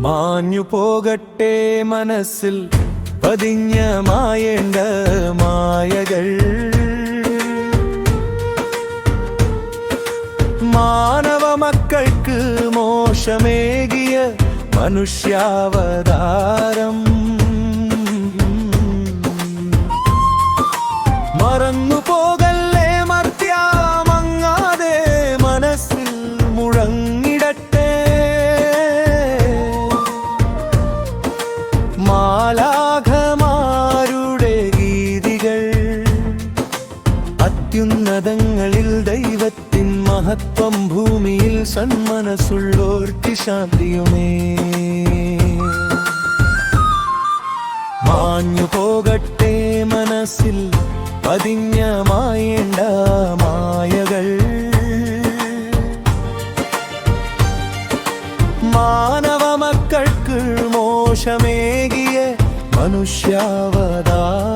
മാഞ്ഞു പോകട്ടെ മനസ്സിൽ പതിഞ്ഞ മായേണ്ട മായകൾ. മാനവ മക്കൾക്ക് മോശമേകിയ മനുഷ്യാവതാരം മഹത്വം ഭൂമിയിൽ സന്മനസ്സുള്ളോർക്ക് ശാന്തിയുമേ. മാഞ്ഞു പോകട്ടെ മനസ്സിൽ പതിഞ്ഞ മായേണ്ട മായകൾ. മാനവ മക്കൾക്ക് മോശമേകിയ മനുഷ്യാവതാരം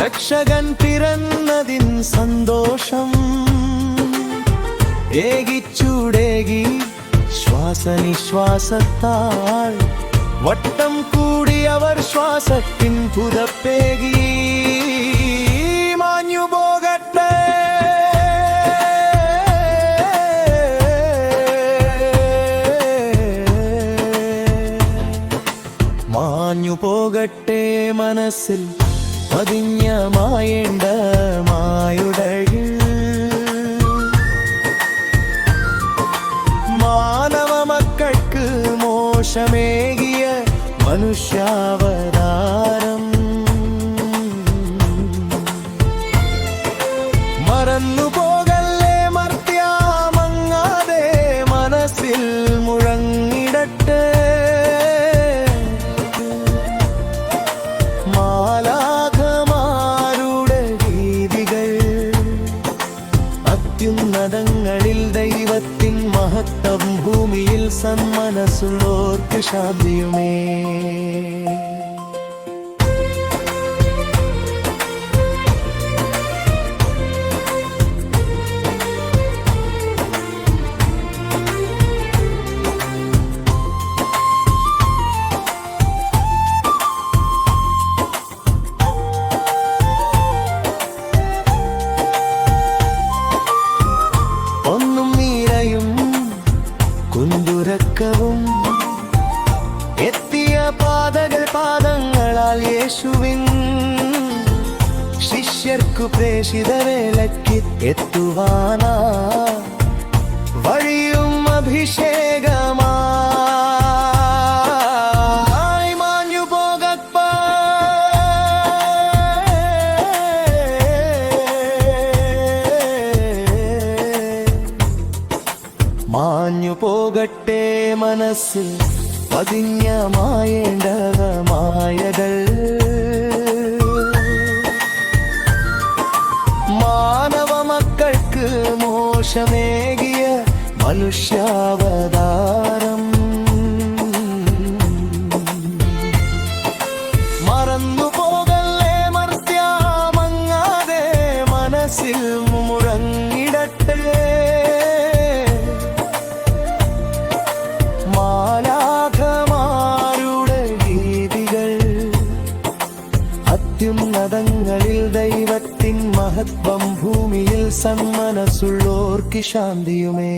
രക്ഷകൻ പിറന്നതിൻ സന്തോഷം. ഏകിച്ചൂടേകി ശ്വാസനിശ്വാസത്താൽ വട്ടം കൂടി അവർ ശ്വാസത്തിൻ പുതപ്പേകി. മാഞ്ഞു പോകട്ടെ. മനസ്സിൽ പതിഞ്ഞ മായേണ്ട മായുടകൾ മാനവ മക്കൾക്ക് മോശമേകിയ മനുഷ്യാവതാരം. മറന്നു അത്യുന്നതങ്ങളിൽ ദൈവത്തിൻ മഹത്വം ഭൂമിയിൽ സന്മനസ്സുള്ളോർക്ക് ശാന്തിയുമേ. യേശുവിൻ ശിഷ്യർക്കു പ്രേഷിത വേലയ്ക്ക് എത്തുവാനാ. വഴിയും അഭിഷേകമാ. മാഞ്ഞു പോകട്ടെ മനസ്സിൽ പതിഞ്ഞ മാനവ മക്കൾക്ക് മോശമേകിയ മനുഷ്യാവതാരം. മറന്നു മഹത്വം ഭൂമിയിൽ സന്മനസ്സുള്ളോർക്ക് ശാന്തിയുമേ.